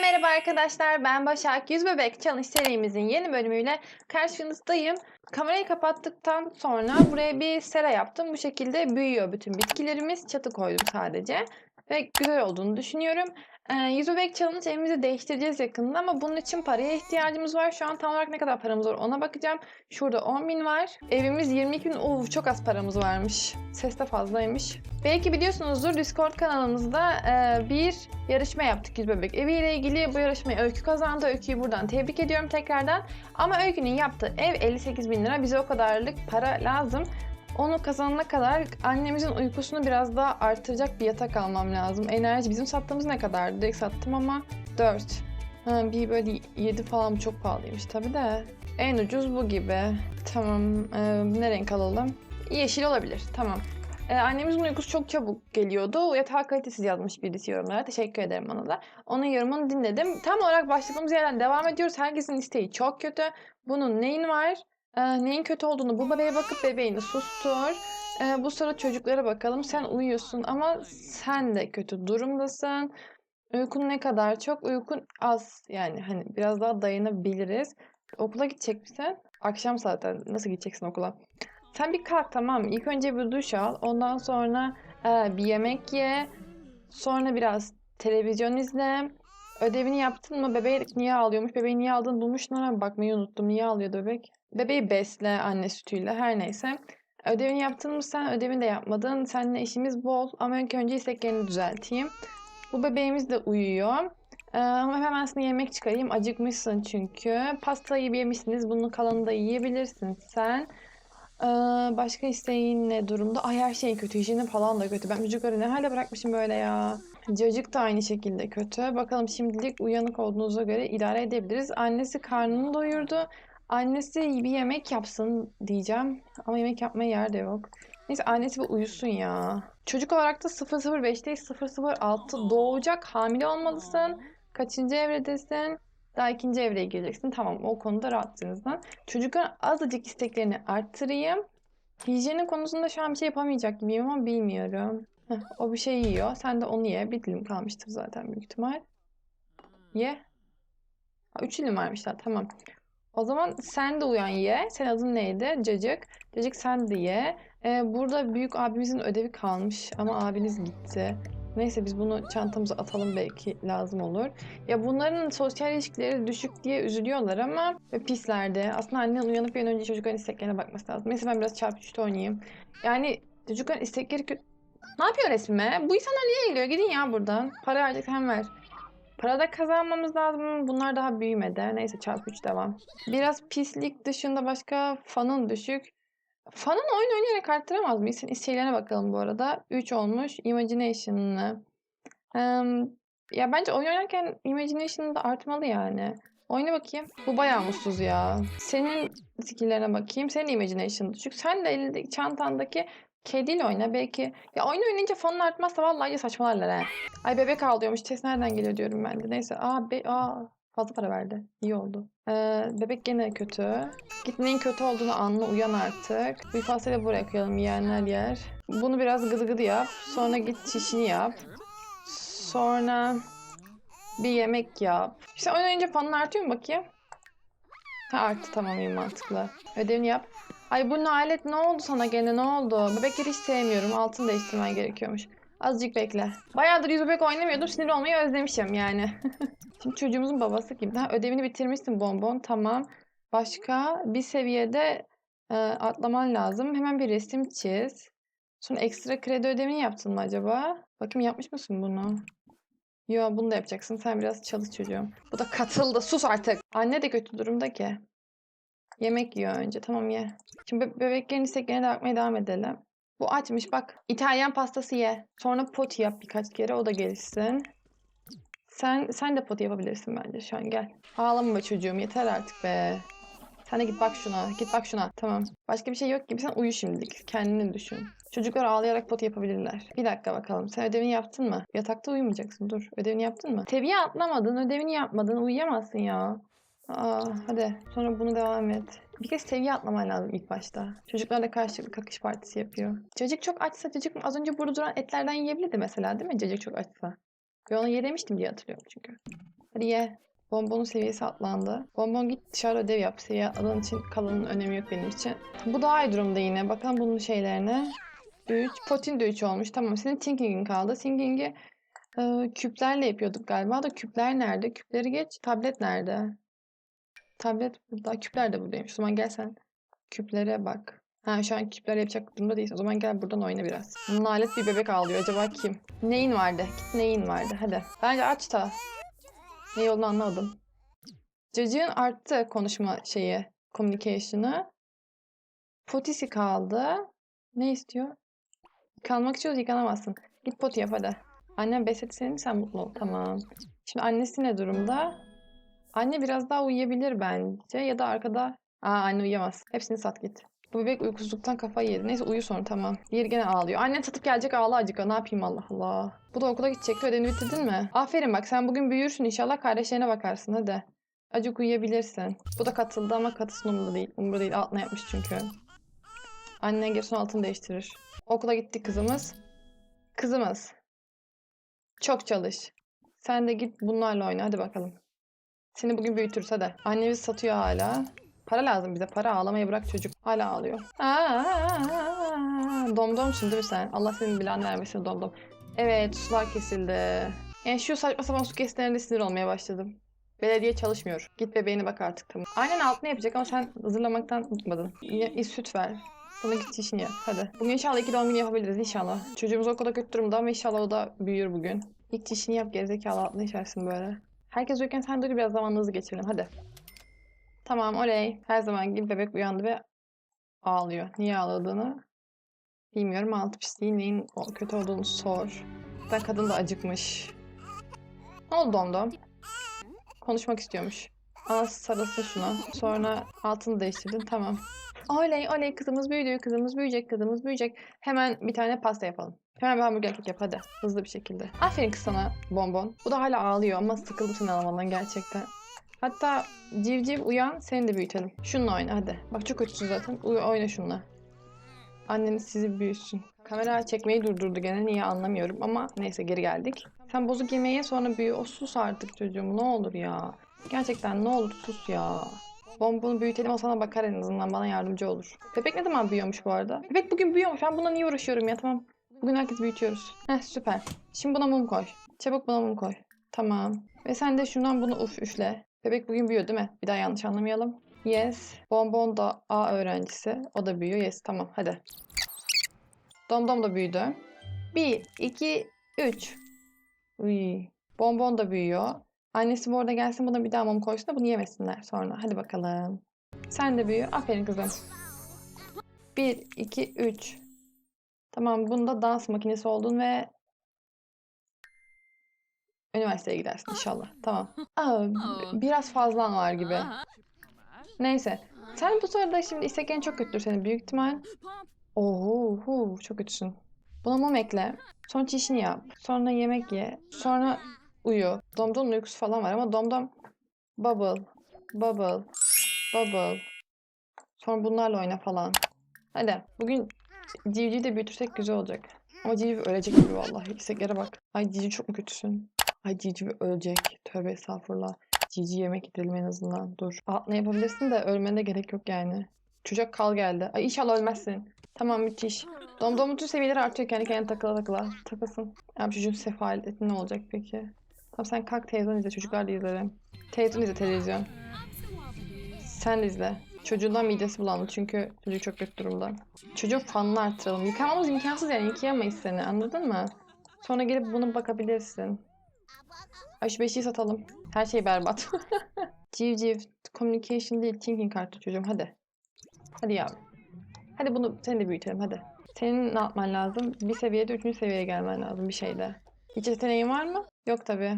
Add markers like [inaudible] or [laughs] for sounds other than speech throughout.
Merhaba arkadaşlar ben Başak Yüz Bebek Challenge serimizin yeni bölümüyle karşınızdayım. Kamerayı kapattıktan sonra buraya bir sera yaptım. Bu şekilde büyüyor bütün bitkilerimiz. Çatı koydum sadece. Ve güzel olduğunu düşünüyorum. Ee, Yüz Bebek Challenge evimizi değiştireceğiz yakında ama bunun için paraya ihtiyacımız var. Şu an tam olarak ne kadar paramız var ona bakacağım. Şurada 10 bin var. Evimiz 22 bin. Uf çok az paramız varmış. Ses de fazlaymış. Belki biliyorsunuzdur Discord kanalımızda e, bir yarışma yaptık Yüz Bebek Evi ile ilgili. Bu yarışmayı Öykü kazandı. Öykü'yü buradan tebrik ediyorum tekrardan. Ama Öykü'nün yaptığı ev 58 bin lira. Bize o kadarlık para lazım. Onu kazanana kadar annemizin uykusunu biraz daha artıracak bir yatak almam lazım. Enerji bizim sattığımız ne kadar? Direkt sattım ama 4. Ha, bir böyle 7 falan çok pahalıymış tabi de. En ucuz bu gibi. Tamam. Ee, ne renk alalım? Yeşil olabilir. Tamam. Ee, annemizin uykusu çok çabuk geliyordu. Yatağı kalitesiz yazmış birisi yorumlara. Teşekkür ederim ona da. Onun yorumunu dinledim. Tam olarak başladığımız yerden devam ediyoruz. Herkesin isteği çok kötü. Bunun neyin var? Ee, neyin kötü olduğunu bu bebeğe bakıp bebeğini sustur. Ee, bu sırada çocuklara bakalım. Sen uyuyorsun ama sen de kötü durumdasın. Uykun ne kadar çok? Uykun az. Yani hani biraz daha dayanabiliriz. Okula gidecek misin? Akşam zaten. Nasıl gideceksin okula? Sen bir kalk tamam? İlk önce bir duş al. Ondan sonra e, bir yemek ye. Sonra biraz televizyon izle. Ödevini yaptın mı? Bebek niye ağlıyormuş? Bebeği niye aldığını bulmuşsun ama bakmayı unuttum. Niye ağlıyordu bebek? Bebeği besle anne sütüyle her neyse. Ödevini yaptın mı sen? Ödevini de yapmadın. Seninle işimiz bol. Ama ilk önce isteklerini düzelteyim. Bu bebeğimiz de uyuyor. Ee, ama hemen sana yemek çıkarayım. Acıkmışsın çünkü. Pastayı yemişsiniz. Bunun kalanını da yiyebilirsin sen. Ee, başka isteğin ne durumda? Ay her şey kötü. Hijyenin falan da kötü. Ben çocukları ne hale bırakmışım böyle ya. Cacık da aynı şekilde kötü. Bakalım şimdilik uyanık olduğunuza göre idare edebiliriz. Annesi karnını doyurdu. Annesi bir yemek yapsın diyeceğim. Ama yemek yapmaya yer de yok. Neyse annesi bir uyusun ya. Çocuk olarak da 005 değil 006 doğacak. Hamile olmalısın. Kaçıncı evredesin? Daha ikinci evreye gireceksin. Tamam o konuda rahatsınız lan. Çocukların azıcık isteklerini arttırayım. Hijyenin konusunda şu an bir şey yapamayacak gibiyim ama bilmiyorum. Heh, o bir şey yiyor. Sen de onu ye. Bir dilim kalmıştır zaten büyük ihtimal. Ye. Ha, üç dilim varmışlar. Tamam. O zaman sen de uyan ye. Senin adın neydi? Cacık. Cacık sen de ye. Ee, burada büyük abimizin ödevi kalmış ama abiniz gitti. Neyse biz bunu çantamıza atalım belki lazım olur. Ya bunların sosyal ilişkileri düşük diye üzülüyorlar ama pislerdi. Aslında annen uyanıp bir an önce çocukların isteklerine bakması lazım. Neyse ben biraz çarpı oynayayım. Yani çocukların istekleri kö- Ne yapıyor resme? Bu insanlar niye geliyor? Gidin ya buradan. Para harcayacak hem ver. Para da kazanmamız lazım. Bunlar daha büyümedi. Neyse çarpı 3 devam. Biraz pislik dışında başka fanın düşük. Fanın oyun oynayarak arttıramaz mıyız? Şeylerine bakalım bu arada. 3 olmuş. Imagination'ını. Em, ya bence oyun oynarken Imagination'ı da artmalı yani. Oyna bakayım. Bu bayağı mutsuz ya. Senin skill'lerine bakayım. Senin Imagination düşük. Sen de elindeki çantandaki kediyle oyna. Belki ya oyun oynayınca fanın artmazsa vallahi iyice saçmalarlar he. Ay bebek ağlıyormuş. Ses nereden geliyor diyorum ben de. Neyse. Aa, be aa fazla para verdi. İyi oldu. Ee, bebek gene kötü. Git neyin kötü olduğunu anla. Uyan artık. Bir fasulye buraya koyalım. Yiyenler yer. Bunu biraz gıdı gıdı yap. Sonra git çişini yap. Sonra bir yemek yap. İşte oyun oynayınca fanın artıyor mu bakayım? Ha arttı tamam iyi mantıklı. Ödevini yap. Ay bu nalet ne oldu sana gene ne oldu? Bebekleri hiç sevmiyorum. Altın değiştirmen gerekiyormuş. Azıcık bekle. Bayağıdır yüz bebek oynamıyordum. Sinir olmayı özlemişim yani. [laughs] Şimdi çocuğumuzun babası gibi. Ha, ödevini bitirmişsin bonbon. Tamam. Başka bir seviyede e, atlaman lazım. Hemen bir resim çiz. Sonra ekstra kredi ödevini yaptın mı acaba? Bakayım yapmış mısın bunu? Yo bunu da yapacaksın. Sen biraz çalış çocuğum. Bu da katıldı. Sus artık. Anne de kötü durumda ki. Yemek yiyor önce. Tamam ye. Şimdi be- bebeklerin isteklerine de bakmaya devam edelim. Bu açmış bak. İtalyan pastası ye. Sonra poti yap birkaç kere. O da gelişsin. Sen sen de poti yapabilirsin bence şu an gel. Ağlama be çocuğum yeter artık be. Sen de git bak şuna. Git bak şuna. Tamam. Başka bir şey yok gibi. Sen uyu şimdilik. Kendini düşün. Çocuklar ağlayarak poti yapabilirler. Bir dakika bakalım. Sen ödevini yaptın mı? Yatakta uyumayacaksın. Dur. Ödevini yaptın mı? Seviye atlamadın. Ödevini yapmadın. Uyuyamazsın ya. Aa, hadi. Sonra bunu devam et. Bir kez seviye atlaman lazım ilk başta. Çocuklarla karşılıklı kakış partisi yapıyor. Cacık çok açsa cacık az önce burada duran etlerden yiyebilirdi mesela değil mi? Cacık çok açsa. Ben ona ye demiştim diye hatırlıyorum çünkü. Hadi ye. Bonbonun seviyesi atlandı. Bonbon git dışarı ödev yap. Seviye atladığın için kalanın önemi yok benim için. Bu daha iyi durumda yine. Bakalım bunun şeylerine. 3. Potin de 3 olmuş. Tamam senin thinking'in kaldı. Thinking'i e, küplerle yapıyorduk galiba da küpler nerede? Küpleri geç. Tablet nerede? Tablet burada. Küpler de buradaymış. O zaman gel sen küplere bak. Ha şu an küpler yapacak durumda değilsin. O zaman gel buradan oyna biraz. Nalet bir bebek ağlıyor. Acaba kim? Neyin vardı? Git neyin vardı? Hadi. Bence aç da. Ne olduğunu anlamadım. Cacığın arttı konuşma şeyi. Communication'ı. Potisi kaldı. Ne istiyor? Yıkanmak istiyoruz yıkanamazsın. Git poti yap hadi. Annem besledi seni sen mutlu ol. Tamam. Şimdi annesi ne durumda? Anne biraz daha uyuyabilir bence. Ya da arkada. Aa anne uyuyamaz. Hepsini sat git. Bu bebek uykusuzluktan kafayı yedi. Neyse uyu sonra tamam. Diğeri gene ağlıyor. Annen satıp gelecek ağla acıka. Ne yapayım Allah Allah. Bu da okula gidecekti. Ödevini bitirdin mi? Aferin bak sen bugün büyürsün inşallah. Kardeşlerine bakarsın hadi. Acık uyuyabilirsin. Bu da katıldı ama katılsın umurda değil. Umurda değil. Altına yapmış çünkü. Annen gelsin altını değiştirir. Okula gitti kızımız. Kızımız. Çok çalış. Sen de git bunlarla oyna hadi bakalım. Seni bugün büyütürüz hadi. Annemiz satıyor hala. Para lazım bize. Para ağlamayı bırak çocuk. Hala ağlıyor. Aa, domdomsun değil mi sen? Allah senin bilen vermesin domdom. Evet sular kesildi. Yani şu saçma sapan su kesintilerinde sinir olmaya başladım. Belediye çalışmıyor. Git bebeğine bak artık tamam. Aynen altına yapacak ama sen hazırlamaktan unutmadın. Yine süt ver. Bunu git işini yap. Hadi. Bugün inşallah iki doğum günü yapabiliriz inşallah. Çocuğumuz o kadar kötü durumda ama inşallah o da büyür bugün. İlk işini yap gerizekalı altına işersin böyle. Herkes uyurken sen dur biraz zaman hızlı geçirelim hadi. Tamam oley. Her zaman gibi bebek uyandı ve ağlıyor. Niye ağladığını bilmiyorum. Altı pisliğin neyin kötü olduğunu sor. Da kadın da acıkmış. Ne oldu domdom? Konuşmak istiyormuş. Anası sarılsın şuna. Sonra altını değiştirdin. Tamam. Oley oley kızımız büyüdü. Kızımız büyüyecek. Kızımız büyüyecek. Hemen bir tane pasta yapalım. Hemen bir hamburger kek yap hadi. Hızlı bir şekilde. Aferin kız sana bonbon. Bu da hala ağlıyor ama sıkıldı seni almadan gerçekten. Hatta civciv uyan seni de büyütelim. Şununla oyna hadi. Bak çok kötüsün zaten. Uy oyna şununla. Anneniz sizi büyüsün. Kamera çekmeyi durdurdu gene niye anlamıyorum ama neyse geri geldik. Sen bozuk yemeğe sonra büyü. O sus artık çocuğum ne olur ya. Gerçekten ne olur sus ya. Bombonu büyütelim o sana bakar en azından bana yardımcı olur. Bebek ne zaman büyüyormuş bu arada? Bebek bugün büyüyormuş. Ben buna niye uğraşıyorum ya tamam. Bugün herkes büyütüyoruz. Heh süper. Şimdi buna mum koy. Çabuk buna mum koy. Tamam. Ve sen de şundan bunu uf üfle. Bebek bugün büyüyor değil mi? Bir daha yanlış anlamayalım. Yes. Bonbon da A öğrencisi. O da büyüyor. Yes tamam hadi. Domdom da büyüdü. 1, 2, 3. Uy. Bonbon da büyüyor. Annesi bu arada gelsin buna bir daha mum koysun da bunu yemesinler sonra. Hadi bakalım. Sen de büyü. Aferin kızım. 1, 2, 3. Tamam bunda dans makinesi oldun ve üniversiteye gidersin inşallah. Tamam. Aa, b- biraz fazlan var gibi. Neyse. Sen bu sırada şimdi isteklerin çok kötüdür senin büyük ihtimal. Oho, çok kötüsün. Buna mum ekle. Sonra çişini yap. Sonra yemek ye. Sonra uyu. Domdom'un uykusu falan var ama Domdom bubble, bubble, bubble. Sonra bunlarla oyna falan. Hadi bugün civcivi de büyütürsek güzel olacak. Ama civciv ölecek gibi vallahi. İsteklere bak. Ay civciv çok mu kötüsün? Ay civciv ölecek. Tövbe estağfurullah. Cici yemek gidelim en azından. Dur. Altına yapabilirsin de ölmene de gerek yok yani. Çocuk kal geldi. Ay inşallah ölmezsin. Tamam müthiş. Domdom'un tüm seviyeleri artıyor kendi kendine takıla takıla. Takılsın. Ya çocuğun sefaleti ne olacak peki? Tamam sen kalk televizyon izle. Çocuklar da izlerim. Televizyon izle televizyon. Sen de izle. Çocuğundan midesi bulandı çünkü çocuk çok kötü durumda. Çocuğun fanını arttıralım. Yıkamamız imkansız yani yıkayamayız seni anladın mı? Sonra gelip bunu bakabilirsin. Ay şu beşiği satalım. Her şey berbat. [laughs] Civciv. Communication değil thinking kartı çocuğum hadi. Hadi yavrum. Hadi bunu seni de büyütelim hadi. Senin ne yapman lazım? Bir seviyede üçüncü seviyeye gelmen lazım bir şeyde. Hiç yeteneğin var mı? Yok tabii.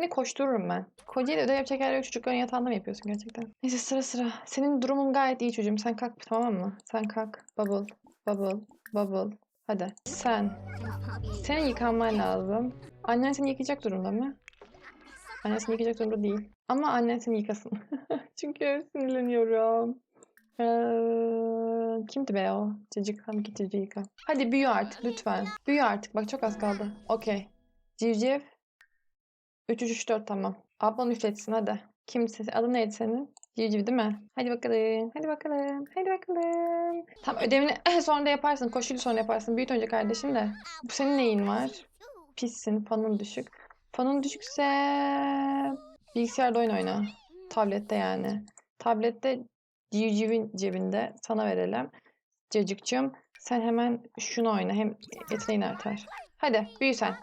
Seni koştururum ben. Kocaeli ödev yapacak yer yok çocukların yatağında mı yapıyorsun gerçekten? Neyse sıra sıra. Senin durumun gayet iyi çocuğum. Sen kalk tamam mı? Sen kalk. Bubble. Bubble. Bubble. Hadi. Sen. Senin yıkanman lazım. Annen seni yıkayacak durumda mı? Annen seni yıkayacak durumda değil. Ama annen seni yıkasın. [laughs] Çünkü sinirleniyorum. Ee, kimdi be o? Hadi git cicik yıka. Hadi büyü artık lütfen. Büyü artık. Bak çok az kaldı. Okey. Civciv. 3 3 3 4 tamam. Ablan üfletsin hadi. Kimse, adın neydi senin? Civciv değil mi? Hadi bakalım, hadi bakalım, hadi bakalım. Tamam ödevini [laughs] sonra da yaparsın. Koşulu sonra yaparsın. Büyüt önce kardeşim de. Bu senin neyin var? Pissin, fanın düşük. Fanın düşükse bilgisayarda oyun oyna. Tablette yani. Tablette civcivin cebinde sana verelim. Cacıkçım sen hemen şunu oyna. Hem yeteneğin artar. Hadi büyü sen.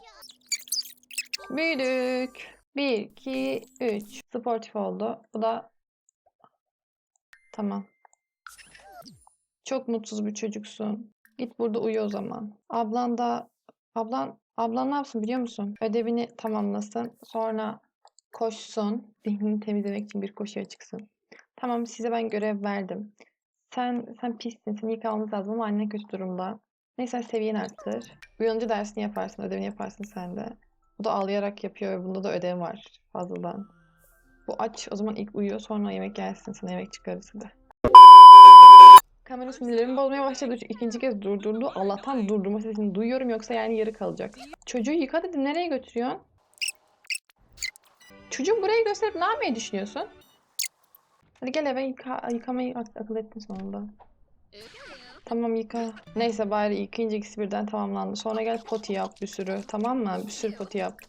Büyüdük. 1, 2, 3. Sportif oldu. Bu da tamam. Çok mutsuz bir çocuksun. Git burada uyu o zaman. Ablan da ablan ablan ne yapsın biliyor musun? Ödevini tamamlasın. Sonra koşsun. Zihnini temizlemek için bir koşuya çıksın. Tamam size ben görev verdim. Sen sen pissin. Seni yıkamamız lazım ama annen kötü durumda. Neyse seviyeni arttır. Uyanınca dersini yaparsın. Ödevini yaparsın sen de. Bu da ağlayarak yapıyor ve bunda da ödev var fazladan. Bu aç o zaman ilk uyuyor sonra yemek gelsin sana yemek çıkarırız hadi. Kamera sinirlerimi bozmaya başladı. İkinci kez durdurdu. Allah'tan durdurma sesini duyuyorum yoksa yani yarı kalacak. Çocuğu yıka dedi. Nereye götürüyorsun? Çocuğu buraya gösterip ne yapmayı düşünüyorsun? Hadi gel eve yıka, yıkamayı ak- akıl ettin sonunda. Tamam yıka. Neyse bari yıkayınca ikisi birden tamamlandı. Sonra gel poti yap bir sürü. Tamam mı? Bir sürü poti yap.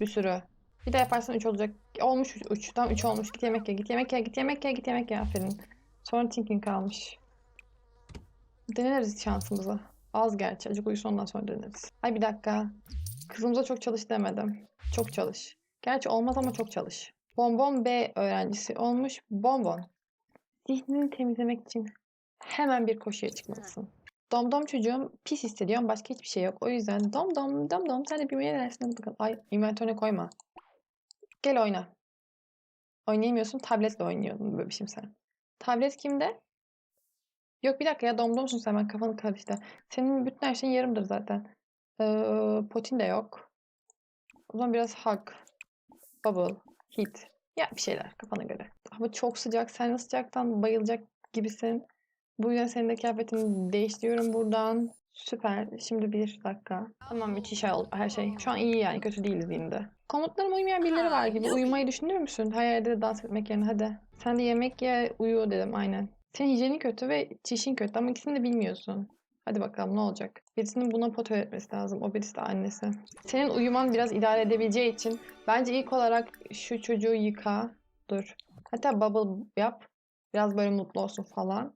Bir sürü. Bir de yaparsan 3 olacak. Olmuş 3. Tamam 3 olmuş. Git yemek ye. Git yemek ye. Git yemek ye. Git yemek ye. Aferin. Sonra thinking kalmış. Deneriz şansımızı. Az gerçi. Acık uyusun ondan sonra deneriz. Ay bir dakika. Kızımıza çok çalış demedim. Çok çalış. Gerçi olmaz ama çok çalış. Bonbon B öğrencisi olmuş. Bonbon. Zihnini temizlemek için hemen bir koşuya çıkmalısın. Domdom çocuğum pis hissediyorum. Başka hiçbir şey yok. O yüzden domdom domdom sen de büyümeye dersin. Ay inventörüne koyma. Gel oyna. Oynayamıyorsun. Tabletle oynuyordun bebişim sen. Tablet kimde? Yok bir dakika ya domdomsun sen. Ben kafanı karıştı. Senin bütün her şeyin yarımdır zaten. Ee, potin de yok. O zaman biraz hug. Bubble. Heat. Ya bir şeyler kafana göre. Ama çok sıcak. Sen sıcaktan bayılacak gibisin. Bu yüzden senin de kıyafetini değiştiriyorum buradan. Süper. Şimdi bir dakika. Tamam müthiş oldu her şey. Şu an iyi yani. Kötü değiliz yine de. Komutlarıma uymayan birileri var gibi. Uyumayı düşünüyor musun? Her yerde de dans etmek yerine hadi. Sen de yemek ye uyu dedim aynen. Senin hijyenin kötü ve çişin kötü ama ikisini de bilmiyorsun. Hadi bakalım ne olacak? Birisinin buna pot öğretmesi lazım. O birisi de annesi. Senin uyuman biraz idare edebileceği için bence ilk olarak şu çocuğu yıka. Dur. Hatta bubble yap. Biraz böyle mutlu olsun falan.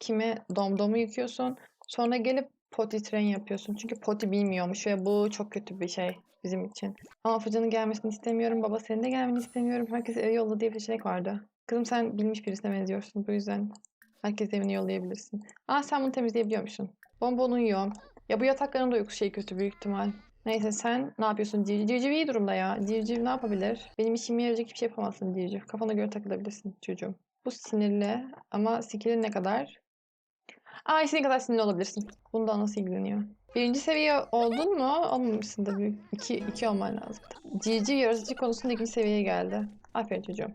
Kime domdomu yıkıyorsun. Sonra gelip potty train yapıyorsun. Çünkü potty bilmiyormuş ve bu çok kötü bir şey bizim için. Ama Fucan'ın gelmesini istemiyorum. Baba senin de gelmeni istemiyorum. Herkes eve yolla diye bir seçenek vardı. Kızım sen bilmiş birisine benziyorsun. Bu yüzden herkes evine yollayabilirsin. Aa sen bunu temizleyebiliyormuşsun. Bonbon uyuyor. Ya bu yatakların da uyku şeyi kötü büyük ihtimal. Neyse sen ne yapıyorsun Civciv? Civciv iyi durumda ya. Civciv ne yapabilir? Benim işime yarayacak hiçbir şey yapamazsın Civciv. Kafana göre takılabilirsin çocuğum. Bu sinirli ama skill'in ne kadar? Aa istediğin kadar sinirli olabilirsin. Bunda nasıl ilgileniyor? Birinci seviye oldun mu? Olmamışsın da büyük. İki, iki olman lazım. Civciv yaratıcı konusunda ikinci seviyeye geldi. Aferin çocuğum.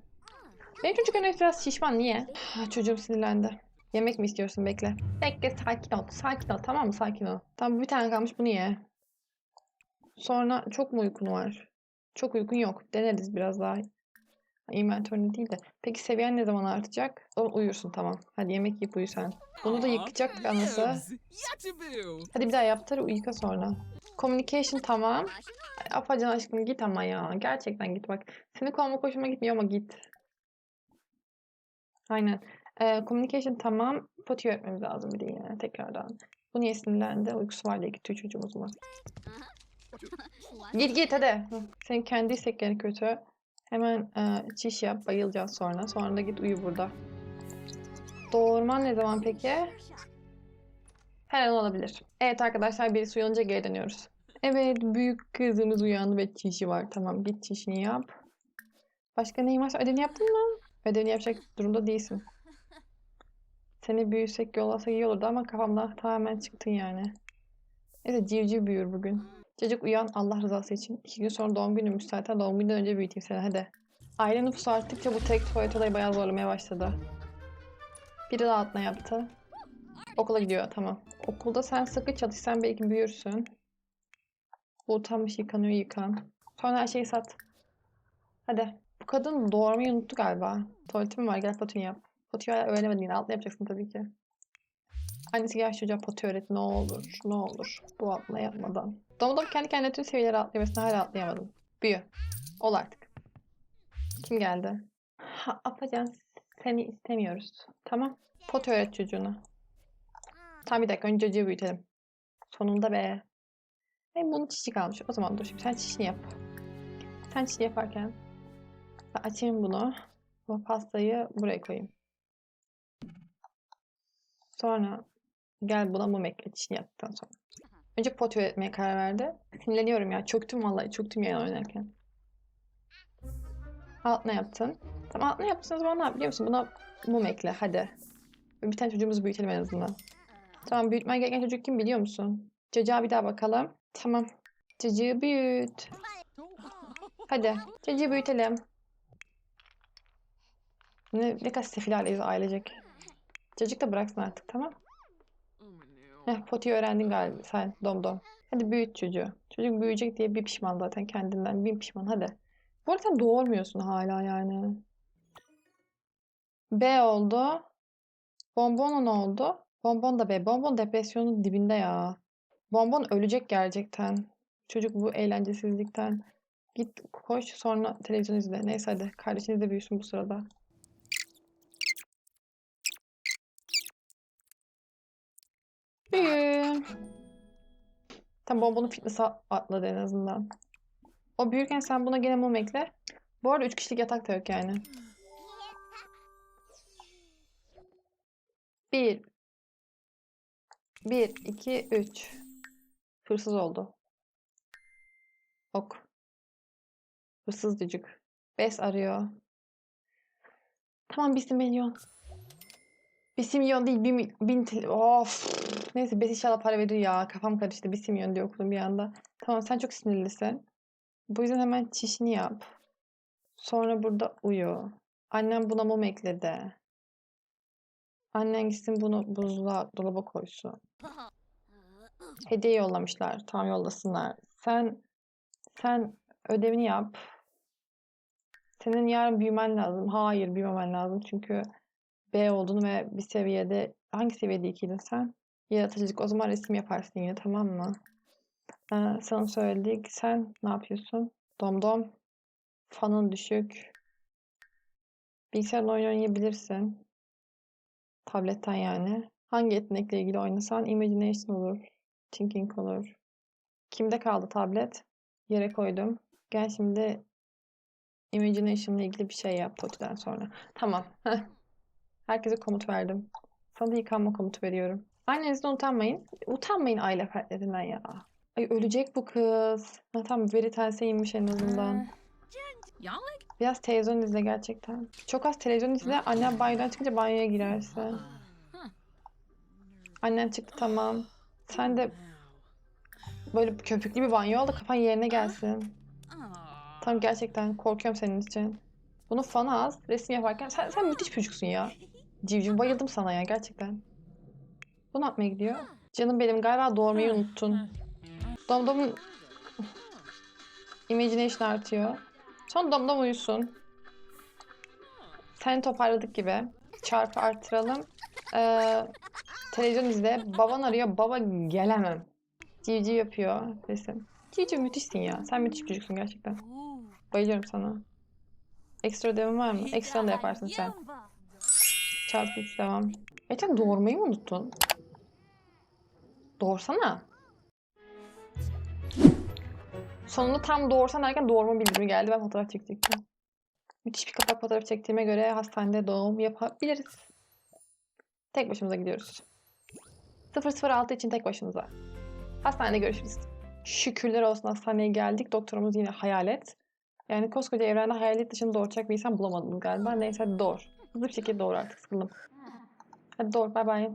Benim çocuk önce biraz şişman. Niye? Ah, Çocuğum sinirlendi. Yemek mi istiyorsun? Bekle. Bekle sakin ol. Sakin ol. Tamam mı? Sakin ol. Tamam bir tane kalmış. Bunu ye. Sonra çok mu uykun var? Çok uykun yok. Deneriz biraz daha. Inventörünü değil de. Peki seviyen ne zaman artacak? O uyursun tamam. Hadi yemek yiyip uyu sen. Bunu da yıkayacaktık anası. Hadi bir daha yaptır yıka sonra. Communication tamam. Ay, Afacan aşkım git ama ya. Gerçekten git bak. Seni kovmak hoşuma gitmiyor ama git. Aynen. Ee, communication tamam. Poti öğretmemiz lazım bir de yine tekrardan. Bu niye sinirlendi? Uykusu var diye gidiyor çocuğum o zaman. Git git hadi. Senin kendi isteklerin kötü. Hemen e, çiş yap. Bayılacaksın sonra. Sonra da git uyu burada. Doğurman ne zaman peki? Her an olabilir. Evet arkadaşlar birisi uyanınca geri dönüyoruz. Evet büyük kızımız uyandı ve çişi var. Tamam git çişini yap. Başka neyin varsa ödevini yaptın mı? Ödevini yapacak durumda değilsin. Seni büyüsek yollasak iyi olurdu ama kafamda tamamen çıktın yani. Evet civciv büyür bugün. Çocuk uyan Allah rızası için. İki gün sonra doğum günümüz zaten. Doğum gününden önce büyüteyim seni hadi. Aile nüfusu arttıkça bu tek tuvalet olayı bayağı zorlamaya başladı. Biri daha altına yaptı. Okula gidiyor tamam. Okulda sen sıkı çalışsan belki büyürsün. Bu utanmış yıkanıyor yıkan. Sonra her şeyi sat. Hadi Bu kadın doğurmayı unuttu galiba. Tuvaletim var gel potunu yap. Hala öğrenemedin yine altına yapacaksın tabii ki. Annesi gel çocuğa poti öğret ne olur ne olur. Bu atlama yapmadan. Domdom kendi kendine tüm seviyeleri mesela hala atlayamadım. Büyü. Ol artık. Kim geldi? Ha, Apacan seni istemiyoruz. Tamam. Poti öğret çocuğuna. Tamam bir dakika önce çocuğu büyütelim. Sonunda be. Hem bunun çişi kalmış. O zaman dur şimdi sen çişini yap. Sen çişini yaparken ben açayım bunu. Bu pastayı buraya koyayım. Sonra gel buna mum ekle çişini yaptıktan sonra. Önce pot öğretmeye karar verdi. Sinirleniyorum ya. Çöktüm vallahi. Çöktüm yani oynarken. Altına yaptın. Tamam altına yaptın o zaman ne yap biliyor musun? Buna mum ekle hadi. Bir tane çocuğumuzu büyütelim en azından. Tamam büyütmen gereken çocuk kim biliyor musun? Çocuğa bir daha bakalım. Tamam. Çocuğu büyüt. Hadi. Çocuğu büyütelim. Ne, ne kadar sefil ailecek. Çocuk da bıraksın artık tamam. Heh, potiyi öğrendin galiba sen domdom. Hadi büyüt çocuğu. Çocuk büyüyecek diye bir pişman zaten kendinden. Bin pişman hadi. Bu arada sen doğurmuyorsun hala yani. B oldu. Bonbonun oldu. Bonbon da B. Bonbon depresyonun dibinde ya. Bonbon ölecek gerçekten. Çocuk bu eğlencesizlikten. Git koş sonra televizyon izle. Neyse hadi. Kardeşiniz de büyüsün bu sırada. Büyü. Tam bonbonu fitness'a atladı en azından. O büyürken sen buna gene mum ekle. Bu arada 3 kişilik yatak da yok yani. Bir. Bir, iki, üç. Hırsız oldu. Ok. Hırsız cücük. Bes arıyor. Tamam bir milyon. Bir milyon değil mi- bin TL. Of. Neyse Bes inşallah para verir ya. Kafam karıştı. Bir milyon diye okudum bir anda. Tamam sen çok sinirlisin. Bu yüzden hemen çişini yap. Sonra burada uyu. Annem buna mum ekledi. Annen gitsin bunu buzluğa dolaba koysun. Hediye yollamışlar. Tamam yollasınlar. Sen sen ödevini yap. Senin yarın büyümen lazım. Hayır büyümemen lazım. Çünkü B olduğunu ve bir seviyede hangi seviyede ikiydin sen? Yaratıcılık. O zaman resim yaparsın yine tamam mı? Ee, sana söyledik. Sen ne yapıyorsun? Domdom. Fanın düşük. Bilgisayardan oyun oynayabilirsin. Tabletten yani. Hangi yetenekle ilgili oynasan imagination olur. Thinking olur. Kimde kaldı tablet? Yere koydum. Gel şimdi imagination ile ilgili bir şey yap Toti'den sonra. Tamam. [laughs] Herkese komut verdim. Sana da yıkanma komutu veriyorum. Annenizden utanmayın. Utanmayın aile fertlerinden ya. Ay ölecek bu kız. Ha, tamam veri inmiş en azından. Biraz televizyon izle gerçekten. Çok az televizyon izle. Annen banyodan çıkınca banyoya girersin. Annen çıktı tamam. Sen de böyle köpüklü bir banyo ol da kafan yerine gelsin. Tamam gerçekten korkuyorum senin için. Bunun fanı az. Resim yaparken sen, sen müthiş çocuksun ya. Civciv bayıldım sana ya gerçekten. Bu ne yapmaya gidiyor? Canım benim galiba doğurmayı unuttun. Domdom'un imagination artıyor. Son domdom uyusun. Seni toparladık gibi. Çarpı arttıralım. Ee, televizyon izle. Baban arıyor. Baba gelemem. Civciv yapıyor resim. Civciv müthişsin ya. Sen müthiş bir çocuksun gerçekten. Bayılıyorum sana. Ekstra ödevin var mı? Ekstra da yaparsın sen. Çarpı 3 devam. Geçen doğurmayı mı unuttun? Doğursana. Sonunda tam doğursan derken doğurma bildirimi geldi. Ben fotoğraf çekecektim. Müthiş bir kapak fotoğrafı çektiğime göre hastanede doğum yapabiliriz. Tek başımıza gidiyoruz. 006 için tek başımıza. Hastanede görüşürüz. Şükürler olsun hastaneye geldik. Doktorumuz yine hayalet. Yani koskoca evrende hayalet dışında doğuracak bir insan bulamadınız galiba. Neyse doğur. Hızlı bir şekilde doğur artık sıkıldım. Hadi doğur bay bay.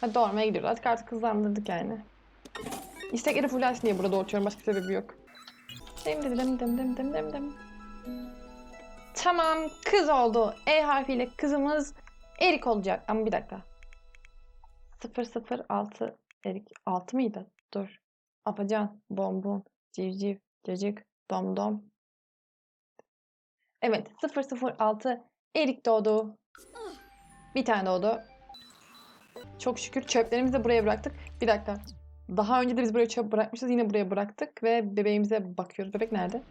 Hadi doğurmaya gidiyoruz. Artık artık hızlandırdık yani. İstekleri fullensin diye burada doğurtuyorum. Başka sebebi yok. Dım dım dım dım dım dım dım. Tamam kız oldu. E harfiyle kızımız Erik olacak. Ama bir dakika. 006 Erik. 6 mıydı? Dur. Apacan, bonbon, civciv, cacık, domdom, Evet 006 Erik doğdu. Bir tane doğdu. Çok şükür çöplerimizi de buraya bıraktık. Bir dakika. Daha önce de biz buraya çöp bırakmışız. Yine buraya bıraktık ve bebeğimize bakıyoruz. Bebek nerede?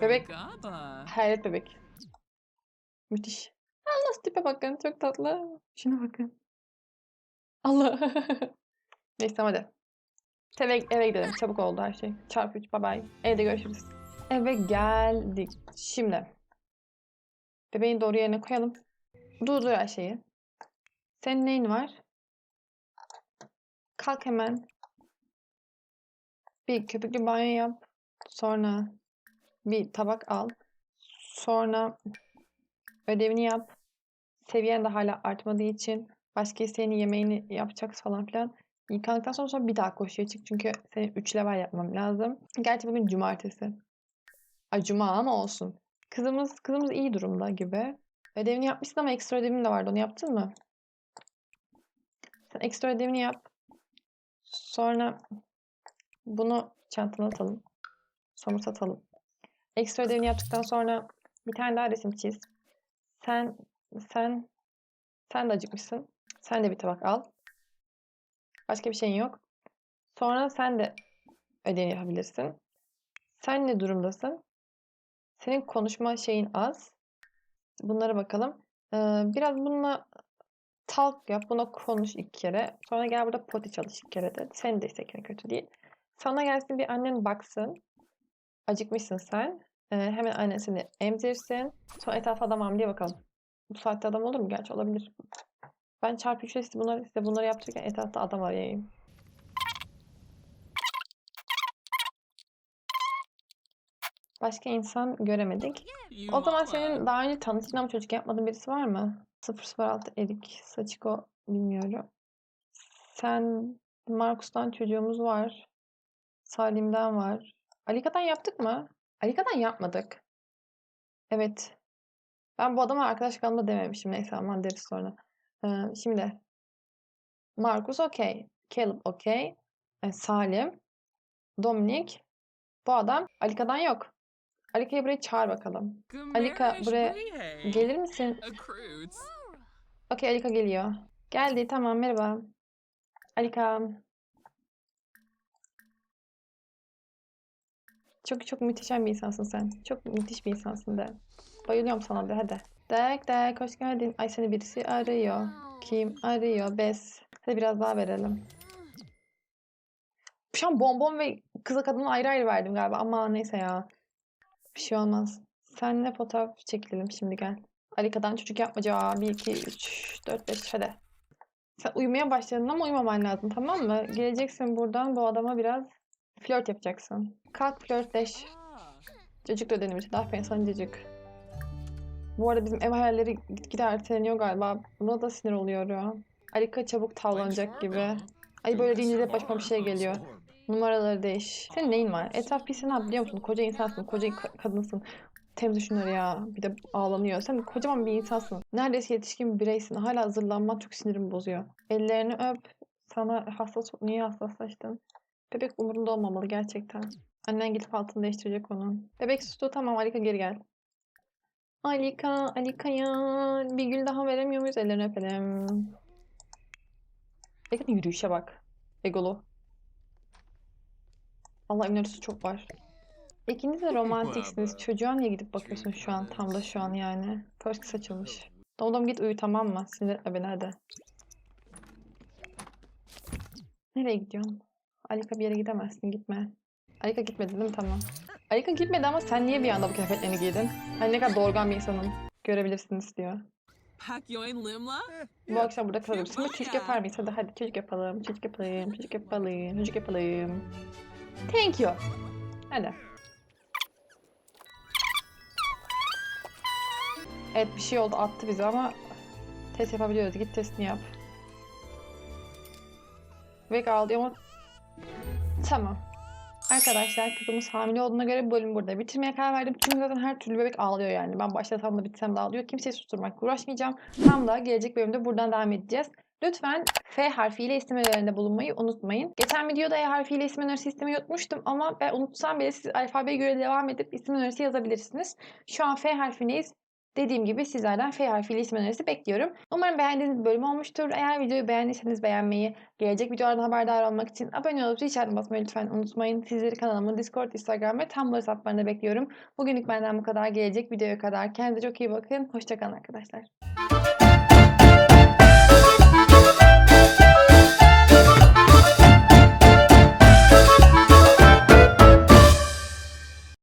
Bebek. Hayret bebek. Müthiş. Allah tipe bakın. Çok tatlı. Şuna bakın. Allah. [laughs] Neyse hadi. Eve, eve gidelim. Çabuk oldu her şey. Çarpı 3. Bye bye. Evde görüşürüz. Eve geldik. Şimdi. Bebeğin doğru yerine koyalım. Durdur her şeyi. Senin neyin var? Kalk hemen. Bir köpüklü banyo yap. Sonra bir tabak al. Sonra ödevini yap. Seviyen de hala artmadığı için başka isteyenin yemeğini yapacaksın falan filan. Yıkandıktan sonra, sonra bir daha koşuya çık. Çünkü senin 3 level yapmam lazım. Gerçi bugün cumartesi. Ay cuma ama olsun. Kızımız kızımız iyi durumda gibi. Ödevini yapmışsın ama ekstra ödevin de vardı. Onu yaptın mı? Sen ekstra ödevini yap. Sonra bunu çantana atalım. Somut atalım. Ekstra ödevini yaptıktan sonra bir tane daha resim çiz. Sen sen sen de acıkmışsın. Sen de bir tabak al. Başka bir şeyin yok. Sonra sen de ödevini yapabilirsin. Sen ne durumdasın? Senin konuşma şeyin az. Bunlara bakalım. Ee, biraz bununla talk yap. Buna konuş iki kere. Sonra gel burada poti çalış iki kere de. Senin de istekleri kötü değil. Sana gelsin bir annen baksın. Acıkmışsın sen. Ee, hemen annesini emzirsin. Sonra etrafa adam diye bakalım. Bu saatte adam olur mu? Gerçi olabilir. Ben çarpı 3'e size bunları, size bunları yaptırırken etrafta adam arayayım. Başka insan göremedik. O zaman senin daha önce tanıştığın ama çocuk yapmadığın birisi var mı? 006 Erik Saçiko bilmiyorum. Sen Markus'tan çocuğumuz var. Salim'den var. Alika'dan yaptık mı? Alika'dan yapmadık. Evet. Ben bu adama arkadaş kalma dememişim. Neyse aman deriz sonra. Ee, şimdi Markus okey. Caleb okey. e, Salim. Dominik. Bu adam Alika'dan yok. Alika'yı buraya çağır bakalım. Alika, buraya Gelir misin? Okey Alika geliyor. Geldi tamam merhaba. Alika. Çok çok muhteşem bir insansın sen. Çok müthiş bir insansın de. Bayılıyorum sana de hadi. Dek dek hoş geldin. Ay seni birisi arıyor. Kim arıyor? Bes. Hadi biraz daha verelim. Şu an bonbon ve kıza kadına ayrı ayrı verdim galiba ama neyse ya. Bir şey olmaz. Seninle fotoğraf çekilelim şimdi gel. Alika'dan çocuk yapmaca. 1, 2, 3, 4, 5 hadi. Sen uyumaya başladın ama uyumaman lazım tamam mı? Geleceksin buradan bu adama biraz flört yapacaksın. Kalk flörtleş. Cacık da denemiş. Aferin sana cacık. Bu arada bizim ev hayalleri gitgide erteleniyor galiba. Buna da sinir oluyorum. Alika çabuk tavlanacak gibi. Ay böyle deyince de başıma bir şey geliyor. Numaraları değiş. Senin neyin var? Etraf pis ne biliyor musun? Koca insansın, koca ka- kadınsın. Temizle şunları ya. Bir de ağlanıyor. Sen kocaman bir insansın. Neredeyse yetişkin bir bireysin. Hala hazırlanman çok sinirimi bozuyor. Ellerini öp. Sana hassas... Niye hassaslaştın? Bebek umurunda olmamalı gerçekten. Annen gidip altını değiştirecek onun. Bebek sustu. Tamam Alika geri gel. Alika, Alika ya. Bir gül daha veremiyor muyuz? Ellerini öpelim. Bakın yürüyüşe bak. Egolu. Allah önerisi çok var. İkiniz de romantiksiniz. Çocuğa niye gidip bakıyorsun şu an? Tam da şu an yani. First saçılmış. Domdom git uyu tamam mı? Sinir etme beni hadi. Nereye gidiyorsun? Alika bir yere gidemezsin gitme. Alika gitmedi değil mi? Tamam. Alika gitmedi ama sen niye bir anda bu kıyafetlerini giydin? Hani ne kadar doğurgan bir insanım. Görebilirsiniz diyor. Bu akşam burada kalabilirsin. Ama çocuk yapar mıyız? Hadi hadi çocuk yapalım. Çocuk yapalım. Çocuk yapalım. Çocuk yapalım. Thank you. Hadi. Evet bir şey oldu attı bizi ama test yapabiliyoruz. Git testini yap. Bebek ağlıyor ama tamam. Arkadaşlar kızımız hamile olduğuna göre bu bölümü burada bitirmeye karar verdim. Çünkü zaten her türlü bebek ağlıyor yani. Ben başlasam da bitsem de ağlıyor. Kimseyi susturmak uğraşmayacağım. Tam da gelecek bölümde buradan devam edeceğiz. Lütfen F harfiyle isim önerilerinde bulunmayı unutmayın. Geçen videoda E harfiyle isim önerisi istemeyi unutmuştum ama ben unutsam bile siz alfabeye göre devam edip isim önerisi yazabilirsiniz. Şu an F harfindeyiz. Dediğim gibi sizlerden F harfiyle isim önerisi bekliyorum. Umarım beğendiğiniz bir bölüm olmuştur. Eğer videoyu beğendiyseniz beğenmeyi, gelecek videolardan haberdar olmak için abone olup zil basmayı lütfen unutmayın. Sizleri kanalımın Discord, Instagram ve Tumblr hesaplarında bekliyorum. Bugünlük benden bu kadar. Gelecek videoya kadar. Kendinize çok iyi bakın. Hoşçakalın arkadaşlar.